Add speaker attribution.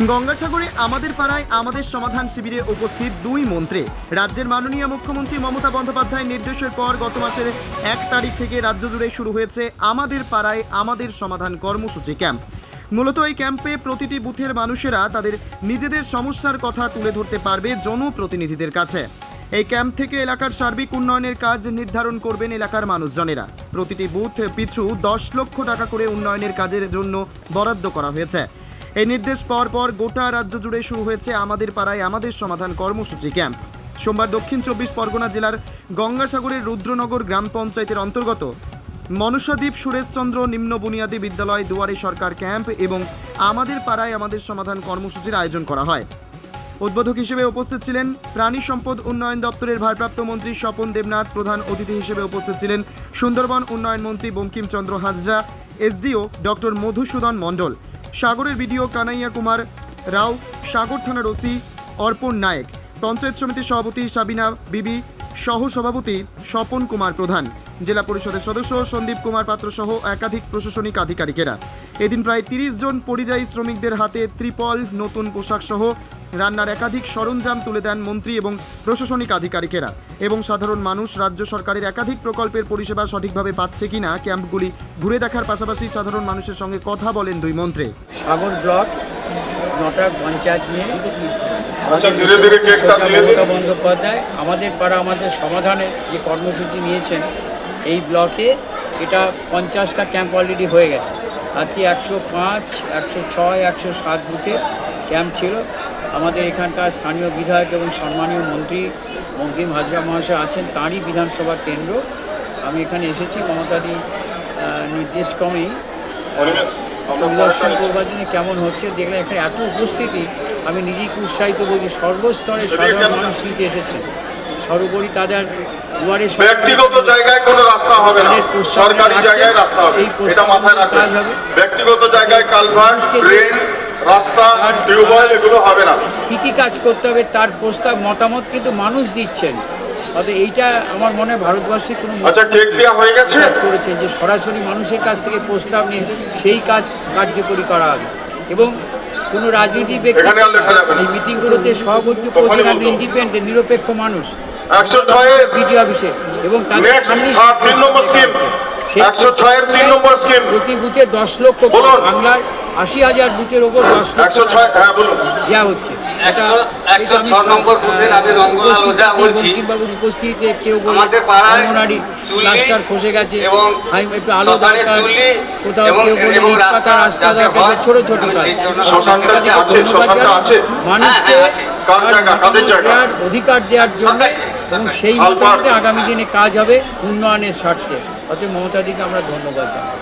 Speaker 1: গঙ্গাসাগরে আমাদের পাড়ায় আমাদের সমাধান শিবিরে উপস্থিত দুই মন্ত্রী। রাজ্যের মাননীয় মুখ্যমন্ত্রী মমতা বন্দ্যোপাধ্যায়ের নির্দেশের পর গত মাসের এক তারিখ থেকে রাজ্য জুড়ে শুরু হয়েছে আমাদের পাড়ায় আমাদের সমাধান কর্মসূচি ক্যাম্প। মূলত এই ক্যাম্পে প্রতিটি বুথের মানুষেরা তাদের নিজেদের সমস্যার কথা তুলে ধরতে পারবে জনপ্রতিনিধিদের কাছে। এই ক্যাম্প থেকে এলাকার সার্বিক উন্নয়নের কাজ নির্ধারণ করবেন এলাকার মানুষজনেরা। প্রতিটি বুথ পিছু দশ লক্ষ টাকা করে উন্নয়নের কাজের জন্য বরাদ্দ করা হয়েছে। এই নির্দেশ পর পর গোটা রাজ্য জুড়ে শুরু হয়েছে আমাদের পাড়ায় আমাদের সমাধান কর্মসূচি ক্যাম্প। সোমবার দক্ষিণ চব্বিশ পরগনা জেলার গঙ্গাসাগরের রুদ্রনগর গ্রাম পঞ্চায়েতের অন্তর্গত মনসাদ্বীপ সুরেশচন্দ্র নিম্ন বুনিয়াদী বিদ্যালয় দুয়ারে সরকার ক্যাম্প এবং আমাদের পাড়ায় আমাদের সমাধান কর্মসূচির আয়োজন করা হয়। উদ্বোধক হিসেবে উপস্থিত ছিলেন প্রাণী সম্পদ উন্নয়ন দপ্তরের ভারপ্রাপ্ত মন্ত্রী স্বপন দেবনাথ, প্রধান অতিথি হিসেবে উপস্থিত ছিলেন সুন্দরবন উন্নয়ন মন্ত্রী বঙ্কিমচন্দ্র হাজরা, এসডিও ডক্টর মধুসূদন মণ্ডল। সাগরের বিডিও কানাইয়া কুমার রাও, সাগর থানার ওসি অর্পণ নায়েক, পঞ্চায়েত সমিতির সভাপতি সাবিনা বিবি সহ সভাপতি স্বপন কুমার প্রধান। জেলা পরিষদের সদস্য সন্দীপ কুমার পাত্র সহ একাধিক প্রশাসনিক আধিকারিকেরা। এদিন প্রায় তিরিশ জন পরিযায়ী শ্রমিকদের হাতে ত্রিপল নতুন পোশাক সহ রান্নার একাধিক সরঞ্জাম তুলে দেন মন্ত্রী এবং প্রশাসনিক আধিকারিকেরা এবং সাধারণ মানুষ রাজ্য সরকারের একাধিক প্রকল্পের পরিষেবা সঠিকভাবে পাচ্ছে কিনা ক্যাম্পগুলি ঘুরে দেখার পাশাপাশি সাধারণ মানুষের সঙ্গে কথা বলেন দুই মন্ত্রী।
Speaker 2: সাগর ব্লক নটা পঞ্চায়েত নিয়ে
Speaker 3: আচ্ছা ধীরে ধীরে কেকটা দিয়ে দিন।
Speaker 2: মমতা বন্দ্যোপাধ্যায় আমাদের পাড়া আমাদের সমাধানের যে কর্মসূচি নিয়েছেন এই ব্লকে এটা পঞ্চাশটা ক্যাম্প অলরেডি হয়ে গেছে। আজকে একশো পাঁচ একশো ছয় একশো সাত বুথে ক্যাম্প ছিল। আমাদের এখানকার স্থানীয় বিধায়ক এবং সম্মানীয় মন্ত্রী বঙ্কিম হাজরা মহাশয় আছেন তাঁরই বিধানসভা কেন্দ্র। আমি এখানে এসেছি মমতাদি নির্দেশ ক্রমেই
Speaker 3: অনিমেষ আমরা
Speaker 2: পরিদর্শন করবার জন্য কেমন হচ্ছে দেখলে এখানে এত উপস্থিতি আমি নিজেকে উৎসাহিত বলছি সর্বস্তরে সাধারণ মানুষ কিন্তু এসেছে। সর্বোপরি তাদের দুয়ারে
Speaker 3: ব্যক্তিগত জায়গায় কোনো রাস্তা হবে না। সরকারি জায়গায় রাস্তা হবে। এটা মাথায় রাখবেন। ব্যক্তিগত জায়গায় কালভার্ট ড্রেন রাস্তা টিউবওয়েল এগুলো হবে না।
Speaker 2: কী কী কাজ করতে হবে তার প্রস্তাব মতামত কিন্তু মানুষ দিচ্ছেন। অতএব এইটা আমার মনে ভারতবর্ষে কোনো
Speaker 3: আচ্ছা কেক দেওয়া হয়ে গেছে?
Speaker 2: করেছেন যে সরাসরি মানুষের কাছ থেকে প্রস্তাব নিয়ে সেই কাজ কার্যকরী করা হবে। এবং কোনো রাজনৈতিক ব্যক্তি। এই মিটিংগুলোতে সভাপতি ইন্ডিপেন্ডেন্ট নিরপেক্ষ মানুষ
Speaker 3: একশো ছয়ের
Speaker 2: বিডিও অফিসে এবং তাদের
Speaker 3: নেক্সট
Speaker 2: সামনে
Speaker 3: আর তিন নম্বর স্কিম একশো ছয়ের তিন নম্বর স্কিম
Speaker 2: প্রতি বুথে দশ লক্ষ বাংলার আশি হাজার বুথের ওপর দশ
Speaker 3: একশো ছয় হ্যাঁ বলুন
Speaker 2: দেওয়া হচ্ছে
Speaker 4: একশো
Speaker 2: এটা-
Speaker 4: একশো
Speaker 2: এটা আমি
Speaker 4: ছ নম্বর বুথের আমি রঙ্গলাল ওঝা বলছি
Speaker 2: উপস্থিতিতে কেউ
Speaker 4: আমাদের পাড়ায়
Speaker 2: অঙ্গনারী খসে গেছে
Speaker 4: এবং
Speaker 2: একটু আলো
Speaker 4: চুল্লি
Speaker 2: কোথাও কেউ
Speaker 4: এবং রাস্তা
Speaker 2: রাস্তা
Speaker 4: যাতে
Speaker 2: দরকার ছোট ছোট
Speaker 4: আমি
Speaker 2: কাজ
Speaker 4: সেই জন্য
Speaker 3: শ্মশানটা কি
Speaker 4: আপনাদের
Speaker 3: আছে? শ্মশানটা আছে?
Speaker 2: মানুষকে
Speaker 4: আছে।
Speaker 3: কার জায়গা? কাদের জায়গা?
Speaker 2: দেওয়ার অধিকার দেওয়ার জন্য এবং সেই। মোতাবেক আগামী দিনে কাজ হবে উন্নয়নের স্বার্থে অতএব মমতাদিকে আমরা ধন্যবাদ জানাই